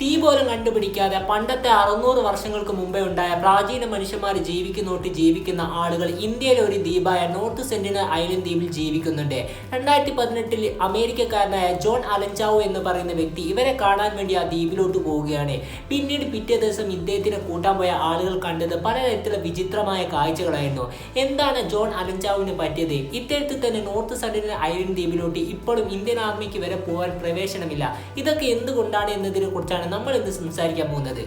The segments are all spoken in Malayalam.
തീ പോലും കണ്ടുപിടിക്കാതെ പണ്ടത്തെ അറുന്നൂറ് വർഷങ്ങൾക്ക് മുമ്പേ ഉണ്ടായ പ്രാചീന മനുഷ്യന്മാർ ജീവിക്കുന്നോട്ട് ജീവിക്കുന്ന ആളുകൾ ഇന്ത്യയിലെ ഒരു ദ്വീപായ നോർത്ത് സെന്റിനൽ ഐലൻഡ് ദ്വീപിൽ ജീവിക്കുന്നുണ്ട്. രണ്ടായിരത്തി പതിനെട്ടിൽ അമേരിക്കക്കാരനായ ജോൺ അലഞ്ചാവോ എന്ന് പറയുന്ന വ്യക്തി ഇവരെ കാണാൻ വേണ്ടി ആ ദ്വീപിലോട്ട് പോവുകയാണ്. പിന്നീട് പിറ്റേ ദിവസം ഇദ്ദേഹത്തിനെ കൂട്ടാൻ പോയ ആളുകൾ കണ്ടത് പലതരത്തിലുള്ള വിചിത്രമായ കാഴ്ചകളായിരുന്നു. എന്താണ് ജോൺ അലഞ്ചാവിന് പറ്റിയത്? ഇത്തരത്തിൽ തന്നെ നോർത്ത് സെന്റിനൽ ഐലൻഡ് ദ്വീപിലോട്ട് ഇപ്പോഴും ഇന്ത്യൻ ആർമിക്ക് വരെ പോകാൻ പ്രവേശനമില്ല. ഇതൊക്കെ എന്തുകൊണ്ടാണ് എന്നതിനെ കുറിച്ചാണ് നമ്മൾ ഇന്ന് സംസാരിക്കാൻ പോകുന്നത്?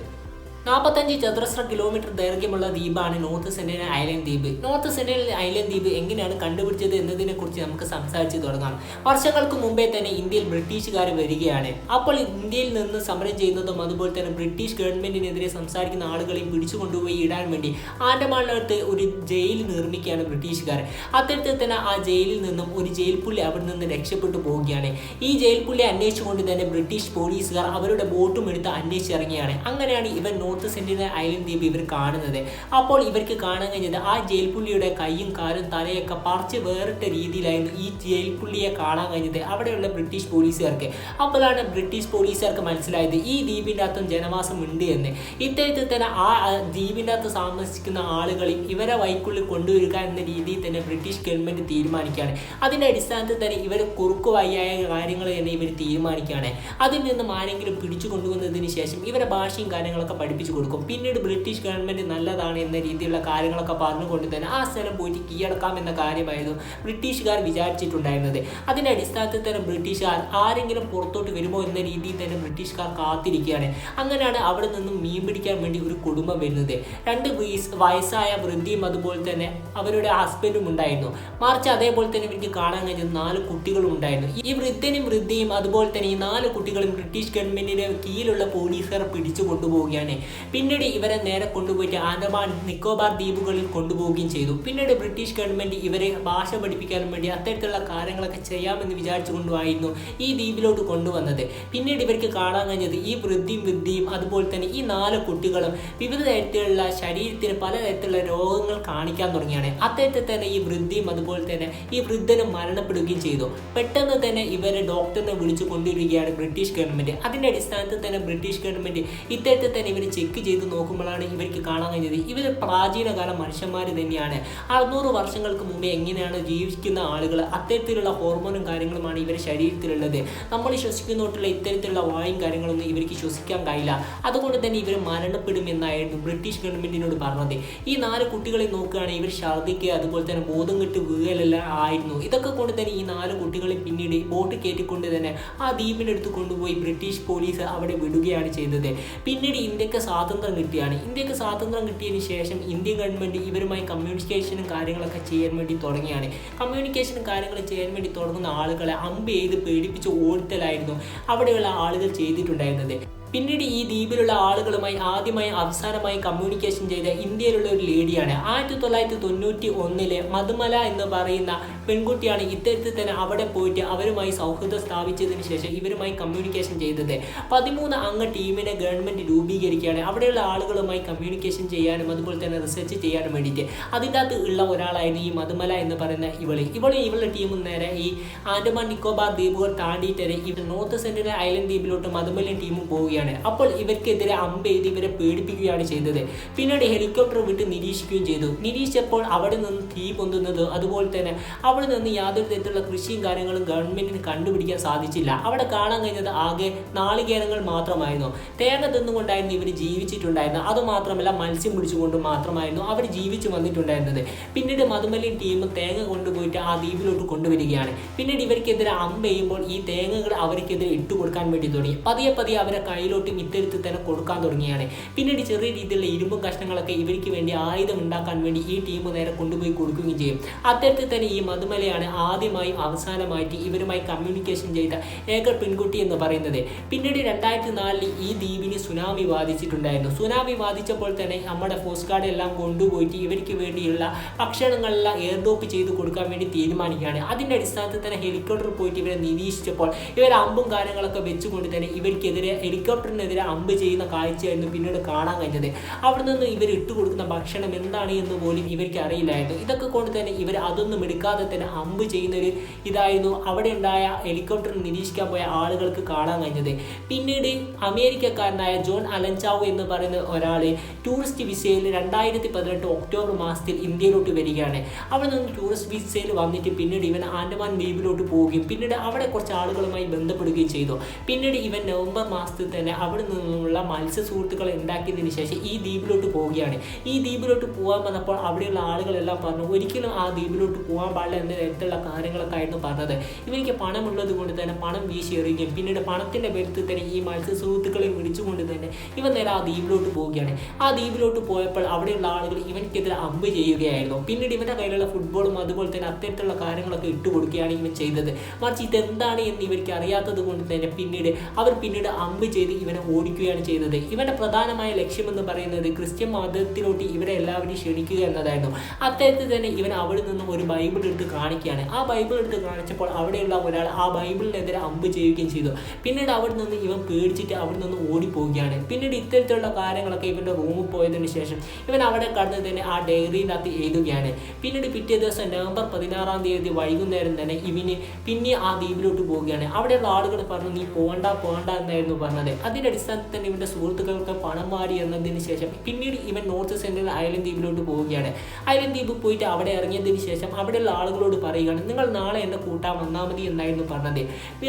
നാൽപ്പത്തഞ്ച് ചതുരശ്ര കിലോമീറ്റർ ദൈർഘ്യമുള്ള ദ്വീപാണ് നോർത്ത് സെന്റിനൽ ഐലൻഡ് ദ്വീപ്. നോർത്ത് സെന്റിനൽ ഐലൻഡ് ദ്വീപ് എങ്ങനെയാണ് കണ്ടുപിടിച്ചത് എന്നതിനെ കുറിച്ച് നമുക്ക് സംസാരിച്ച് തുടങ്ങാം. വർഷങ്ങൾക്ക് മുമ്പേ തന്നെ ഇന്ത്യയിൽ ബ്രിട്ടീഷുകാർ വരികയാണ്. അപ്പോൾ ഇന്ത്യയിൽ നിന്ന് സമരം ചെയ്യുന്നതും അതുപോലെ തന്നെ ബ്രിട്ടീഷ് ഗവൺമെന്റിനെതിരെ സംസാരിക്കുന്ന ആളുകളെയും പിടിച്ചു കൊണ്ടുപോയി ഇടാൻ വേണ്ടി ആൻഡമാനിനടുത്ത് ഒരു ജയിൽ നിർമ്മിക്കുകയാണ് ബ്രിട്ടീഷുകാർ. അത്തരത്തിൽ തന്നെ ആ ജയിലിൽ നിന്നും ഒരു ജയിൽ പുള്ളി അവിടെ നിന്ന് രക്ഷപ്പെട്ടു പോവുകയാണ്. ഈ ജയിൽ പുള്ളി അന്വേഷിച്ചുകൊണ്ട് തന്നെ ബ്രിട്ടീഷ് പോലീസുകാർ അവരുടെ ബോട്ടും എടുത്ത് അന്വേഷിച്ചിറങ്ങിയാണ് അങ്ങനെയാണ് ഇവൻ സെന്റിനൽ ഐലൻഡ് ദ്വീപ് ഇവർ കാണുന്നത്. അപ്പോൾ ഇവർക്ക് കാണാൻ കഴിഞ്ഞത് ആ ജയിൽ പുള്ളിയുടെ കൈയും കാലും തലയൊക്കെ പറിച്ച് വേറിട്ട രീതിയിലായിരുന്നു ഈ ജയിൽ പുള്ളിയെ കാണാൻ കഴിഞ്ഞത്. അവിടെയുള്ള ബ്രിട്ടീഷ് പോലീസുകാർക്ക്. അപ്പോഴാണ് ബ്രിട്ടീഷ് പോലീസുകാർക്ക് മനസ്സിലായത് ഈ ദ്വീപിന്റെ അകത്തും ജനവാസം ഉണ്ട് എന്ന്. ഇത്തരത്തിൽ തന്നെ ആ ആ ദ്വീപിന്റെ അകത്ത് താമസിക്കുന്ന ആളുകളെയും ഇവരെ വൈക്കുള്ളിൽ കൊണ്ടുവരിക എന്ന രീതിയിൽ തന്നെ ബ്രിട്ടീഷ് ഗവൺമെന്റ് തീരുമാനിക്കുകയാണ്. അതിന്റെ അടിസ്ഥാനത്തിൽ തന്നെ ഇവർ കുറുക്കു വയ്യായ കാര്യങ്ങൾ തന്നെ ഇവർ തീരുമാനിക്കുകയാണ്. അതിൽ നിന്നും ആരെങ്കിലും പിടിച്ചു കൊണ്ടുവന്നതിന് ശേഷം ഇവരെ ഭാഷയും കാര്യങ്ങളൊക്കെ പഠിപ്പിച്ചു കൊടുക്കും. പിന്നീട് ബ്രിട്ടീഷ് ഗവൺമെന്റ് നല്ലതാണ് എന്ന രീതിയിലുള്ള കാര്യങ്ങളൊക്കെ പറഞ്ഞുകൊണ്ട് തന്നെ ആ സ്ഥലം പോയിട്ട് കീഴടക്കാം എന്ന കാര്യമായിരുന്നു ബ്രിട്ടീഷുകാർ വിചാരിച്ചിട്ടുണ്ടായിരുന്നത്. അതിന്റെ അടിസ്ഥാനത്തിൽ തന്നെ ബ്രിട്ടീഷുകാർ ആരെങ്കിലും പുറത്തോട്ട് വരുമോ എന്ന രീതിയിൽ തന്നെ ബ്രിട്ടീഷുകാർ കാത്തിരിക്കുകയാണ്. അങ്ങനെയാണ് അവിടെ നിന്നും മീൻ പിടിക്കാൻ വേണ്ടി ഒരു കുടുംബം വരുന്നത്. രണ്ട് വയസ് വയസ്സായ വൃദ്ധിയും അതുപോലെ തന്നെ അവരുടെ ഹസ്ബൻഡും ഉണ്ടായിരുന്നു. മറിച്ച് അതേപോലെ തന്നെ ഇവർക്ക് കാണാൻ കഴിഞ്ഞ നാല് കുട്ടികളും ഉണ്ടായിരുന്നു. ഈ വൃദ്ധനും വൃദ്ധിയും അതുപോലെ തന്നെ ഈ നാല് കുട്ടികളും ബ്രിട്ടീഷ് ഗവൺമെന്റിന്റെ കീഴിലുള്ള പോലീസുകാർ പിടിച്ചു കൊണ്ടുപോവുകയാണ്. പിന്നീട് ഇവരെ നേരെ കൊണ്ടുപോയിട്ട് ആൻഡമാൻ നിക്കോബാർ ദ്വീപുകളിൽ കൊണ്ടുപോവുകയും ചെയ്തു. പിന്നീട് ബ്രിട്ടീഷ് ഗവൺമെന്റ് ഇവരെ ഭാഷ പഠിപ്പിക്കാനും വേണ്ടി അത്തരത്തിലുള്ള കാര്യങ്ങളൊക്കെ ചെയ്യാമെന്ന് വിചാരിച്ചുകൊണ്ടുമായിരുന്നു ഈ ദ്വീപിലോട്ട് കൊണ്ടുവന്നത്. പിന്നീട് ഇവർക്ക് കാണാൻ കഴിഞ്ഞത് ഈ വൃദ്ധിയും വൃദ്ധിയും അതുപോലെ തന്നെ ഈ നാല് കുട്ടികളും വിവിധ തരത്തിലുള്ള ശരീരത്തിന് പലതരത്തിലുള്ള രോഗങ്ങൾ കാണിക്കാൻ തുടങ്ങിയാണ്. അത്തരത്തിൽ തന്നെ ഈ വൃദ്ധിയും അതുപോലെ തന്നെ ഈ വൃദ്ധനും മരണപ്പെടുകയും ചെയ്തു. പെട്ടെന്ന് തന്നെ ഇവരെ ഡോക്ടറിനെ വിളിച്ചു കൊണ്ടുവരികയാണ് ബ്രിട്ടീഷ് ഗവൺമെന്റ് അതിന്റെ അടിസ്ഥാനത്തിൽ തന്നെ ബ്രിട്ടീഷ് ഗവൺമെന്റ് ഇത്തരത്തിൽ തന്നെ ഇവർ ചെക്ക് ചെയ്ത് നോക്കുമ്പോഴാണ് ഇവർക്ക് കാണാൻ കഴിഞ്ഞത്. ഇവർ പ്രാചീനകാല മനുഷ്യന്മാർ തന്നെയാണ്. അറുന്നൂറ് വർഷങ്ങൾക്ക് മുമ്പേ എങ്ങനെയാണ് ജീവിക്കുന്ന ആളുകൾ അത്തരത്തിലുള്ള ഹോർമോണും കാര്യങ്ങളുമാണ് ഇവരുടെ ശരീരത്തിലുള്ളത്. നമ്മൾ ശ്വസിക്കുന്നോട്ടുള്ള ഇത്തരത്തിലുള്ള വായും കാര്യങ്ങളൊന്നും ഇവർക്ക് ശ്വസിക്കാൻ കഴിയില്ല. അതുകൊണ്ട് തന്നെ ഇവർ മരണപ്പെടുമെന്നായിരുന്നു ബ്രിട്ടീഷ് ഗവൺമെന്റിനോട് പറഞ്ഞത്. ഈ നാല് കുട്ടികളെ നോക്കുകയാണെങ്കിൽ ഇവർ ഛർദ്ദിക്കുക അതുപോലെ തന്നെ ബോധം കെട്ട് വീഴലെല്ലാം ആയിരുന്നു. ഇതൊക്കെ കൊണ്ട് തന്നെ ഈ നാല് കുട്ടികളെ പിന്നീട് ബോട്ട് കയറ്റിക്കൊണ്ട് തന്നെ ആ ദ്വീപിന്റെ അടുത്ത് കൊണ്ടുപോയി ബ്രിട്ടീഷ് പോലീസ് അവിടെ വിടുകയാണ് ചെയ്തത്. പിന്നീട് ഇന്ത്യയ്ക്ക് സ്വാതന്ത്ര്യം കിട്ടിയാണ്. ഇന്ത്യയ്ക്ക് സ്വാതന്ത്ര്യം കിട്ടിയതിന് ശേഷം ഇന്ത്യൻ ഗവൺമെന്റ് ഇവരുമായി കമ്മ്യൂണിക്കേഷനും കാര്യങ്ങളൊക്കെ ചെയ്യാൻ വേണ്ടി തുടങ്ങിയാണ്. കമ്മ്യൂണിക്കേഷനും കാര്യങ്ങൾ ചെയ്യാൻ വേണ്ടി തുടങ്ങുന്ന ആളുകളെ അമ്പ് ചെയ്ത് പേടിപ്പിച്ച് ഓടുത്തലായിരുന്നു അവിടെയുള്ള ആളുകൾ ചെയ്തിട്ടുണ്ടായിരുന്നത്. പിന്നീട് ഈ ദ്വീപിലുള്ള ആളുകളുമായി ആദ്യമായി അവസാനമായി കമ്മ്യൂണിക്കേഷൻ ചെയ്ത ഇന്ത്യയിലുള്ള ഒരു ലേഡിയാണ്. ആയിരത്തി തൊള്ളായിരത്തി തൊണ്ണൂറ്റി ഒന്നിലെ മധുമല എന്ന് പറയുന്ന പെൺകുട്ടിയാണ് ഇത്തരത്തിൽ തന്നെ അവിടെ പോയിട്ട് അവരുമായി സൗഹൃദം സ്ഥാപിച്ചതിന് ശേഷം ഇവരുമായി കമ്മ്യൂണിക്കേഷൻ ചെയ്തത്. പതിമൂന്ന് അംഗ ടീമിനെ ഗവൺമെന്റ് രൂപീകരിക്കുകയാണ്. അവിടെയുള്ള ആളുകളുമായി കമ്മ്യൂണിക്കേഷൻ ചെയ്യാനും അതുപോലെ തന്നെ റിസർച്ച് ചെയ്യാനും വേണ്ടിയിട്ട്. അതിന്റെ അകത്ത് ഉള്ള ഒരാളായിരുന്നു ഈ മധുമല എന്ന് പറയുന്ന ഇവൾ. ഇവൾ ഇവളുടെ ടീമും നേരെ ഈ ആൻഡമാൻ നിക്കോബാർ ദ്വീപുകൾ താണ്ടിയിട്ട് ഇവർ നോർത്ത് സെൻട്രൽ ഐലൻഡ് ദ്വീപിലോട്ട് മധുമല ടീമും പോവുകയാണ്. അപ്പോൾ ഇവർക്കെതിരെ അമ്പ് ചെയ്ത് ഇവരെ പേടിപ്പിക്കുകയാണ് ചെയ്തത്. പിന്നീട് ഹെലികോപ്റ്റർ വിട്ട് നിരീക്ഷിക്കുകയും ചെയ്തു. നിരീക്ഷിച്ചപ്പോൾ അവിടെ നിന്ന് തീ പൊന്തുന്നത് അതുപോലെ തന്നെ അവിടെ നിന്ന് യാതൊരു തരത്തിലുള്ള കൃഷിയും കാര്യങ്ങളും ഗവൺമെന്റിന് കണ്ടുപിടിക്കാൻ സാധിച്ചില്ല. അവിടെ കാണാൻ കഴിഞ്ഞത് ആകെ നാളികേരങ്ങൾ മാത്രമായിരുന്നു. തേങ്ങ തിന്നുകൊണ്ടായിരുന്നു ഇവർ ജീവിച്ചിട്ടുണ്ടായിരുന്നത്. അതുമാത്രമല്ല മത്സ്യം പിടിച്ചുകൊണ്ട് മാത്രമായിരുന്നു അവർ ജീവിച്ചു വന്നിട്ടുണ്ടായിരുന്നത്. പിന്നീട് മധുമലി ടീം തേങ്ങ കൊണ്ടുപോയിട്ട് ആ ദ്വീപിലോട്ട് കൊണ്ടുവരികയാണ്. പിന്നീട് ഇവർക്കെതിരെ അമ്പ് ചെയ്യുമ്പോൾ ഈ തേങ്ങകൾ അവർക്കെതിരെ ഇട്ടുകൊടുക്കാൻ വേണ്ടി തുടങ്ങി. പതിയെ പതിയെ അവരെ കയ്യിലോട്ടും ഇത്തരത്തിൽ തന്നെ കൊടുക്കാൻ തുടങ്ങിയാണ്. പിന്നീട് ചെറിയ രീതിയിലുള്ള ഇരുമ്പും കഷ്ണങ്ങളൊക്കെ ഇവർക്ക് വേണ്ടി ആയുധം ഉണ്ടാക്കാൻ വേണ്ടി ഈ ടീം നേരെ കൊണ്ടുപോയി കൊടുക്കുകയും ചെയ്യും. അത്തരത്തിൽ തന്നെ ഈ മധുമലയാണ് ആദ്യമായും അവസാനമായിട്ട് ഇവരുമായി കമ്മ്യൂണിക്കേഷൻ ചെയ്ത ഏക പെൺകുട്ടി എന്ന് പറയുന്നത്. പിന്നീട് രണ്ടായിരത്തി നാലിൽ ഈ ദ്വീപിന് സുനാമി ബാധിച്ചിട്ടുണ്ടായിരുന്നു സുനാമി ബാധിച്ചപ്പോൾ തന്നെ നമ്മുടെ കോസ്റ്റ് ഗാർഡ് എല്ലാം കൊണ്ടുപോയിട്ട് ഇവർക്ക് വേണ്ടിയുള്ള ഭക്ഷണങ്ങളെല്ലാം എയർഡ്രോപ്പ് ചെയ്ത് കൊടുക്കാൻ വേണ്ടി തീരുമാനിക്കുകയാണ്. അതിന്റെ അടിസ്ഥാനത്തിൽ തന്നെ ഹെലികോപ്റ്റർ പോയിട്ട് ഇവരെ നിരീക്ഷിച്ചപ്പോൾ ഇവർ അമ്പും കാര്യങ്ങളൊക്കെ വെച്ചുകൊണ്ട് തന്നെ ഇവർക്കെതിരെ ഹെലികോപ്റ്റർ ഹെലികോപ്റ്ററിനെതിരെ അമ്പ് ചെയ്യുന്ന കാഴ്ചയായിരുന്നു പിന്നീട് കാണാൻ കഴിഞ്ഞത്. അവിടെ നിന്ന് ഇവർ ഇട്ട് കൊടുക്കുന്ന ഭക്ഷണം എന്താണ് എന്ന് പോലും ഇവർക്ക് അറിയില്ലായിരുന്നു. ഇതൊക്കെ കൊണ്ട് തന്നെ ഇവർ അതൊന്നും എടുക്കാതെ തന്നെ അമ്പ് ചെയ്യുന്നൊരു ഇതായിരുന്നു അവിടെ ഉണ്ടായ ഹെലികോപ്റ്റർ നിരീക്ഷിക്കാൻ പോയ ആളുകൾക്ക് കാണാൻ കഴിഞ്ഞത്. പിന്നീട് അമേരിക്കക്കാരനായ ജോൺ അലഞ്ചാവു എന്ന് പറയുന്ന ഒരാൾ ടൂറിസ്റ്റ് വിസയിൽ രണ്ടായിരത്തി പതിനെട്ട് ഒക്ടോബർ മാസത്തിൽ ഇന്ത്യയിലോട്ട് വരികയാണ്. അവിടെ നിന്ന് ടൂറിസ്റ്റ് വിസയിൽ വന്നിട്ട് പിന്നീട് ഇവൻ ആൻഡമാൻ ദ്വീപിലോട്ട് പോവുകയും പിന്നീട് അവിടെ കുറച്ച് ആളുകളുമായി ബന്ധപ്പെടുകയും ചെയ്തു. പിന്നീട് ഇവൻ നവംബർ മാസത്തിൽ തന്നെ അവിടെ നിന്നുള്ള മത്സ്യ സുഹൃത്തുക്കളെ ഉണ്ടാക്കിയതിന് ശേഷം ഈ ദ്വീപിലോട്ട് പോവുകയാണ്. ഈ ദ്വീപിലോട്ട് പോകാൻ വന്നപ്പോൾ അവിടെയുള്ള ആളുകളെല്ലാം പറഞ്ഞു ഒരിക്കലും ആ ദ്വീപിലോട്ട് പോകാൻ പാടില്ല എന്ന തരത്തിലുള്ള കാര്യങ്ങളൊക്കെ ആയിരുന്നു പറഞ്ഞത്. ഇവർക്ക് പണമുള്ളത് കൊണ്ട് തന്നെ പണം വീശി എറിയുകയും പിന്നീട് പണത്തിന്റെ ബലത്തിൽ തന്നെ ഈ മത്സ്യ സുഹൃത്തുക്കളെ വിളിച്ചുകൊണ്ട് തന്നെ ഇവൻ നേരെ ആ ദ്വീപിലോട്ട് പോവുകയാണ്. ആ ദ്വീപിലോട്ട് പോയപ്പോൾ അവിടെയുള്ള ആളുകൾ ഇവൻക്കെതിരെ അമ്പ് ചെയ്യുകയായിരുന്നു. പിന്നീട് ഇവന്റെ കയ്യിലുള്ള ഫുട്ബോളും അതുപോലെ തന്നെ അത്തരത്തിലുള്ള കാര്യങ്ങളൊക്കെ ഇട്ട് കൊടുക്കുകയാണ് ഇവൻ ചെയ്തത്. മറിച്ച് ഇതെന്താണ് എന്ന് ഇവർക്ക് അറിയാത്തത് കൊണ്ട് തന്നെ പിന്നീട് അവർ പിന്നീട് അമ്പ് ചെയ്ത് ഇവനെ ഓടിക്കുകയാണ് ചെയ്യുന്നത്. ഇവന്റെ പ്രധാനമായ ലക്ഷ്യമെന്ന് പറയുന്നത് ക്രിസ്ത്യൻ മതത്തിലോട്ട് ഇവരെ എല്ലാവരെയും ക്ഷണിക്കുക എന്നതായിരുന്നു. അത്തരത്തിൽ തന്നെ ഇവൻ അവിടെ നിന്നും ഒരു ബൈബിൾ എടുത്ത് കാണിക്കുകയാണ്. ആ ബൈബിൾ എടുത്ത് കാണിച്ചപ്പോൾ അവിടെയുള്ള ഒരാൾ ആ ബൈബിളിനെതിരെ അമ്പ് ചെയ്യുകയും ചെയ്തു. പിന്നീട് അവിടെ നിന്ന് ഇവൻ പേടിച്ചിട്ട് അവിടെ നിന്ന് ഓടിപ്പോവുകയാണ്. പിന്നീട് ഇത്തരത്തിലുള്ള കാര്യങ്ങളൊക്കെ ഇവന്റെ റൂമിൽ പോയതിനു ശേഷം ഇവൻ അവിടെ കടന്ന് തന്നെ ആ ഡയറിയിനകത്ത് എഴുതുകയാണ്. പിന്നീട് പിറ്റേ ദിവസം നവംബർ പതിനാറാം തീയതി വൈകുന്നേരം തന്നെ ഇവന് പിന്നെ ആ ദ്വീപിലോട്ട് പോവുകയാണ്. അവിടെയുള്ള ആളുകൾ പറഞ്ഞു നീ പോകണ്ട പോകണ്ട എന്നായിരുന്നു പറഞ്ഞത്. അതിന്റെ അടിസ്ഥാനത്തിൽ തന്നെ ഇവന്റെ സുഹൃത്തുക്കൾക്ക് പണം മാറി എന്നതിന് ശേഷം പിന്നീട് ഇവൻ നോർത്ത് സെൻട്രൽ ഐലൻഡ് ദ്വീപിലോട്ട് പോവുകയാണ്. ഐലൻഡ് ദ്വീപ് പോയിട്ട് അവിടെ ഇറങ്ങിയതിന് ശേഷം അവിടെയുള്ള ആളുകളോട് പറയുകയാണ് നിങ്ങൾ നാളെ എന്നെ കൂട്ടാൻ വന്നാൽ മതി എന്നായിരുന്നു പറഞ്ഞത്.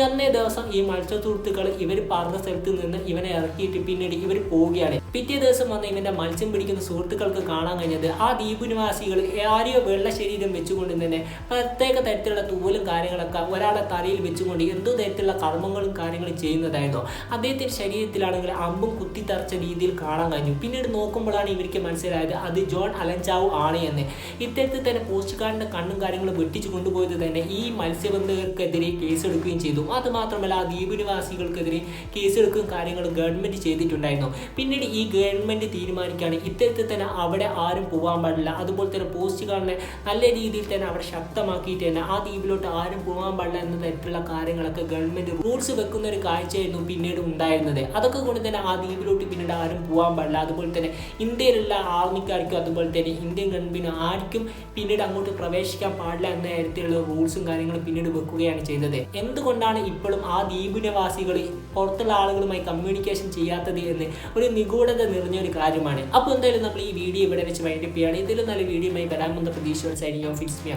അന്നേ ദിവസം ഈ മത്സ്യ സുഹൃത്തുക്കൾ ഇവർ പറഞ്ഞ സ്ഥലത്ത് നിന്ന് ഇവനെ ഇറക്കിയിട്ട് പിന്നീട് ഇവർ പോവുകയാണ്. പിറ്റേ ദിവസം വന്ന് ഇവന്റെ മത്സ്യം പിടിക്കുന്ന സുഹൃത്തുക്കൾക്ക് കാണാൻ കഴിഞ്ഞത് ആ ദ്വീപ് നിവാസികൾ ആരെയോ വെള്ള ശരീരം വെച്ചുകൊണ്ട് തന്നെ പ്രത്യേക തരത്തിലുള്ള തൂവലും കാര്യങ്ങളൊക്കെ ഒരാളെ തലയിൽ വെച്ചുകൊണ്ട് എന്തോ തരത്തിലുള്ള കർമ്മങ്ങളും കാര്യങ്ങളും ചെയ്യുന്നതായിരുന്നു. അദ്ദേഹത്തിന്റെ ശരീരത്തിലാണെങ്കിൽ അമ്പും കുത്തിത്തറച്ച രീതിയിൽ കാണാൻ കഴിഞ്ഞു. പിന്നീട് നോക്കുമ്പോഴാണ് ഇവർക്ക് മനസ്സിലായത് അത് ജോൺ അലഞ്ചാവു ആണ് എന്ന്. ഇത്തരത്തിൽ തന്നെ പോസ്റ്റുകാരന്റെ കണ്ണും കാര്യങ്ങളും വെട്ടിച്ചു കൊണ്ടുപോയത് തന്നെ ഈ മത്സ്യബന്ധകർക്കെതിരെ കേസെടുക്കുകയും ചെയ്തു. അത് മാത്രമല്ല ആ ദ്വീപ് നിവാസികൾക്കെതിരെ കേസെടുക്കുകയും കാര്യങ്ങൾ ഗവൺമെന്റ് ചെയ്തിട്ടുണ്ടായിരുന്നു. പിന്നീട് ഈ ഗവൺമെന്റ് തീരുമാനിക്കുകയാണ്. ഇത്തരത്തിൽ തന്നെ അവിടെ ആരും പോകാൻ പാടില്ല. അതുപോലെ തന്നെ പോസ്റ്റുകാരനെ നല്ല രീതിയിൽ തന്നെ അവിടെ ശക്തമാക്കിയിട്ട് തന്നെ ആ ദ്വീപിലോട്ട് ആരും പോകാൻ പാടില്ല എന്ന തരത്തിലുള്ള കാര്യങ്ങളൊക്കെ ഗവൺമെന്റ് റൂൾസ് വെക്കുന്ന ഒരു കാഴ്ചയായിരുന്നു പിന്നീട് ഉണ്ടായിരുന്നത്. അതൊക്കെ കൊണ്ട് തന്നെ ആ ദ്വീപിലോട്ട് പിന്നീട് ആരും പോകാൻ പാടില്ല. അതുപോലെ തന്നെ ഇന്ത്യയിലുള്ള ആർമിക്കാർക്കും അതുപോലെ തന്നെ ഇന്ത്യൻ ഗവൺമെന്റ് ആർക്കും പിന്നീട് അങ്ങോട്ട് പ്രവേശിക്കാൻ പാടില്ല എന്ന തരത്തിലുള്ള റൂൾസും കാര്യങ്ങളും പിന്നീട് വെക്കുകയാണ് ചെയ്തത്. എന്തുകൊണ്ടാണ് ഇപ്പോഴും ആ ദ്വീപ് നിവാസികൾ പുറത്തുള്ള ആളുകളുമായി കമ്മ്യൂണിക്കേഷൻ ചെയ്യാത്തത് എന്ന് ഒരു നിഗൂഢത നിറഞ്ഞ ഒരു കാര്യമാണ്. അപ്പോൾ എന്തായാലും നമ്മൾ ഈ വീഡിയോ ഇവിടെ വെച്ച് വൈൻഡപ്പ് ചെയ്യുകയാണ്. ഇതിലും നല്ല വീഡിയോയുമായി വരാമെന്ന പ്രതീക്ഷയോടെ സൈനിങ് ഓഫ് ഇറ്റ്സ് മി